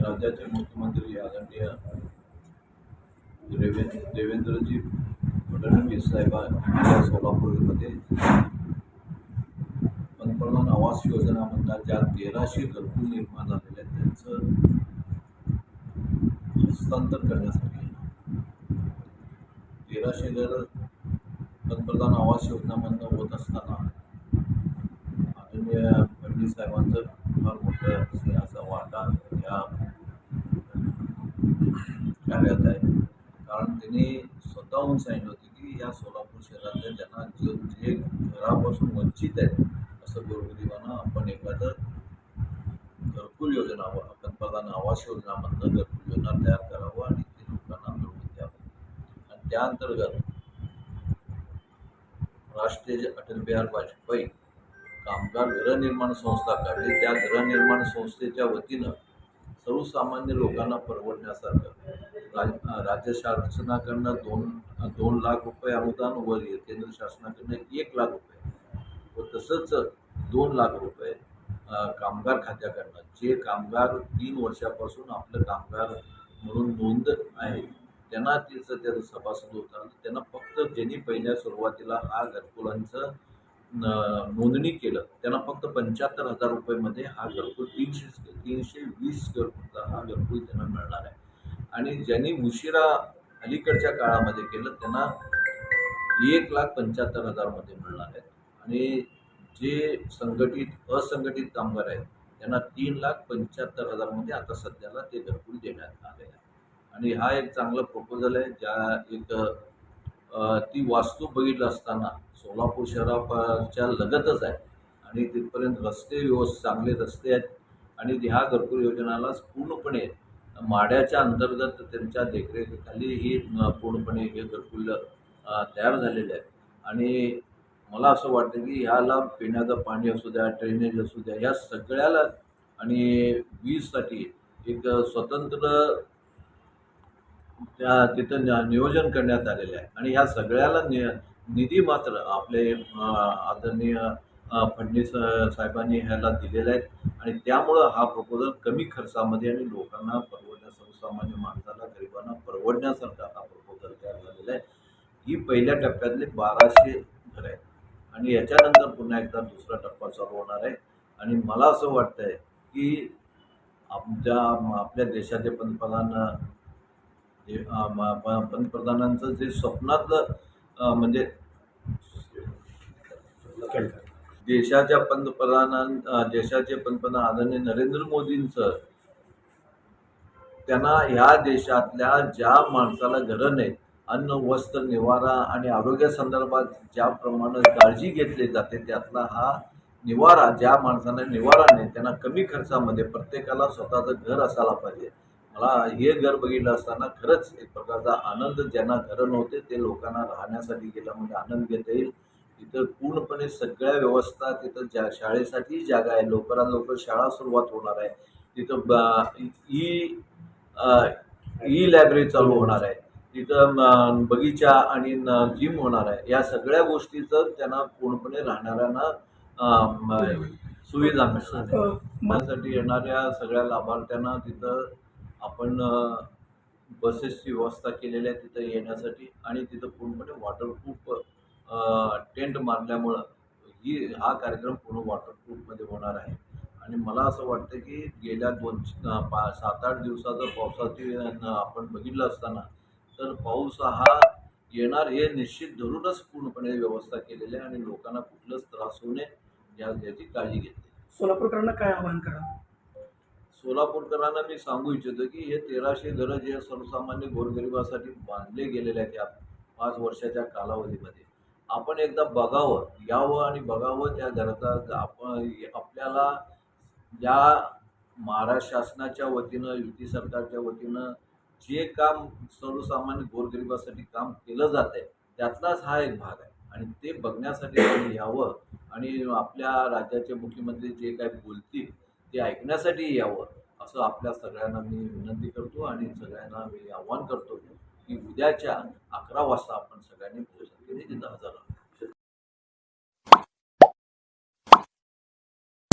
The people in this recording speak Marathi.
राज्याचे मुख्यमंत्री आदरणीय देवेंद्र देवेंद्रजी फडणवीस साहेबांच्या सोलापूरमध्ये पंतप्रधान आवास योजना म्हणतात ज्या तेराशे घरकुल निर्माण झालेल्या आहेत. त्यांचं हस्तांतर करण्यासाठी तेराशे घर पंतप्रधान आवास योजनामधनं होत असताना आदरणीय फडणवीस साहेबांचं फार मोठं सिंहाचा वाटा या कार्यात आहे कारण त्यांनी स्वतःहून सांगितलं होतं की या सोलापूर शहरातल्या ज्यांना जे जे घरापासून वंचित आहेत असं गोरगरिबांना आपण एखादं घरकुल योजना व पंतप्रधान आवास योजनामधलं घरकुल योजना तयार करावं आणि ते लोकांना मिळवून द्यावं. आणि त्या अंतर्गत राष्ट्रीय अटल बिहार वाजपेयी कामगार गृहनिर्माण संस्था काढली. त्या गृहनिर्माण संस्थेच्या वतीनं सर्वसामान्य लोकांना परवडण्यासारखं राज राज्य शासनाकडनं दोन दोन लाख रुपये अनुदान व केंद्र शासनाकडनं एक लाख रुपये. व तसंच दोन लाख रुपये कामगार खात्याकडनं. जे कामगार तीन वर्षापासून आपलं कामगार म्हणून नोंद आहे त्यांना तिचं त्याचं सभासद होता त्यांना फक्त ज्यांनी पहिल्या सुरुवातीला हा घरकुलांचं न- नोंदणी केलं त्यांना फक्त पंच्याहत्तर हजार रुपयेमध्ये हा घरकुल तीनशे तीनशे वीस घरकुलचा हा घरकुल त्यांना मिळणार आहे. आणि ज्यांनी उशिरा अलीकडच्या काळामध्ये केलं त्यांना एक लाख पंच्याहत्तर हजारमध्ये मिळणार आहेत. आणि जे संघटित असंघटित कामगार आहेत त्यांना तीन लाख पंच्याहत्तर हजारमध्ये आता सध्याला ते घरकुल देण्यात आले आहे आणि हा एक चांगला प्रपोजल आहे ज्या एक ती वास्तू बघितलं असताना सोलापूर शहराच्या लगतच आहे. आणि तिथपर्यंत रस्ते व्यवस्थित चांगले रस्ते आहेत. आणि ह्या घरकुल योजनाला पूर्णपणे माड्याच्या अंतर्गत त्यांच्या देखरेखीखाली ही पूर्णपणे हे घरकुल तयार झालेले आहे आणि मला असं वाटतं की ह्याला पिण्याचं पाणी असू द्या ड्रेनेज असू द्या ह्या सगळ्याला आणि वीजसाठी एक स्वतंत्र त्या तिथं नियोजन करण्यात आलेलं आहे. आणि ह्या सगळ्याला नि निधी मात्र आपले आदरणीय फडणवीस साहेबांनी ह्याला दिलेला आहे. आणि त्यामुळं हा प्रपोजल कमी खर्चामध्ये आणि लोकांना परवडण्या सर्वसामान्य माणसाला गरिबांना परवडण्यासारखा हा प्रपोजल तयार झालेला आहे. ही पहिल्या टप्प्यातले बाराशे घर आहेत. आणि याच्यानंतर पुन्हा एकदा दुसरा टप्पा चालू होणार आहे. आणि मला असं वाटतं आहे की आमच्या आपल्या देशाचे पंतप्रधान जे प- पंतप्रधानांचं जे स्वप्नातलं म्हणजे देशाच्या पंतप्रधानां देशाचे पंतप्रधान आदरणीय नरेंद्र मोदींचं त्यांना ह्या देशातल्या ज्या माणसाला गरज नाही अन्न वस्त्र निवारा आणि आरोग्यासंदर्भात ज्याप्रमाणे काळजी घेतली जाते त्यातला हा निवारा ज्या माणसांना निवारा नाही त्यांना कमी खर्चामध्ये प्रत्येकाला स्वतःचं घर असायला पाहिजे. मला हे घर बघितलं असताना खरंच एक प्रकारचा आनंद ज्यांना घरं नव्हते ते लोकांना राहण्यासाठी गेल्यामध्ये म्हणजे आनंद घेता येईल. तिथं पूर्णपणे सगळ्या व्यवस्था तिथं ज्या शाळेसाठी जागा आहे. लवकरात लवकर शाळा सुरुवात होणार आहे. तिथं ब ई ई लायब्ररी चालू होणार आहे. तिथं बगीचा आणि जिम होणार आहे. या सगळ्या गोष्टीचं त्यांना पूर्णपणे राहणाऱ्यांना सुविधा मिळणार त्यासाठी येणाऱ्या सगळ्या लाभार्थ्यांना तिथं आपण बसेसची व्यवस्था केलेली आहे तिथं येण्यासाठी आणि तिथं पूर्णपणे वॉटरप्रूफ टेंट मारल्यामुळं ही हा कार्यक्रम पूर्ण वॉटरप्रूफमध्ये होणार आहे. आणि मला असं वाटतं की गेल्या दोन पा सात आठ दिवसाचं पावसाची आपण बघितलं असताना तर पाऊस हा येणार हे निश्चित धरूनच पूर्णपणे व्यवस्था केलेली आहे आणि लोकांना कुठलंच त्रास होऊ नये या याची काळजी घेतली. सोलापूरकरांना काय आवाहन करा? सोलापूरकरांना मी सांगू इच्छितो की हे तेराशे घरं जे सर्वसामान्य गोरगरिबासाठी बांधले गेलेले आहेत या पाच वर्षाच्या कालावधीमध्ये आपण एकदा बघावं यावं आणि बघावं त्या घराचा आपण आपल्याला या महाराष्ट्र शासनाच्या वतीनं युती सरकारच्या वतीनं जे काम सर्वसामान्य गोरगरिबासाठी काम केलं जात आहे त्यातलाच हा एक भाग आहे. आणि ते बघण्यासाठी आपण यावं आणि आपल्या राज्याचे मुख्यमंत्री जे काय बोलतील ते ऐकण्यासाठी यावं असं आपल्या सगळ्यांना मी विनंती करतो आणि सगळ्यांना मी आव्हान करतो की उद्याच्या अकरा वाजता आपण सगळ्यांनी